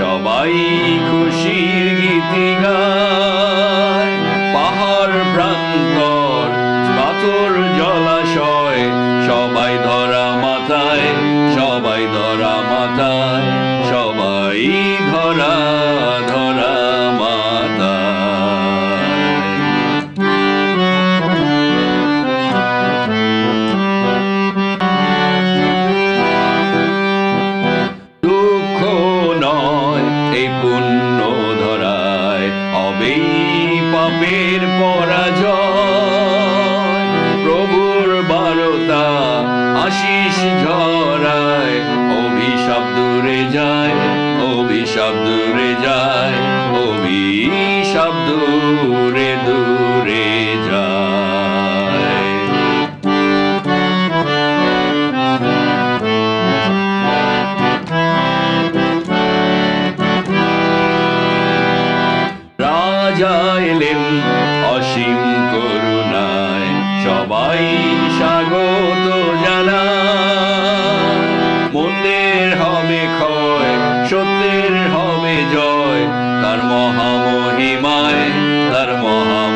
সবাই খুশির গীতি গায়। পাহাড় প্রান্তর পাথর জলাশয় সবাই পাপের পরাজয়। প্রভুর বারতা আশিস ঝরায়। অভিশাপ দূরে যায় অভিশাপ দূরে যায়। অসীম করুণায় সবাই স্বাগত জানা মন্দের হবে ক্ষয়, সত্যের হবে জয়, তার মহামহিমায়, তার মহা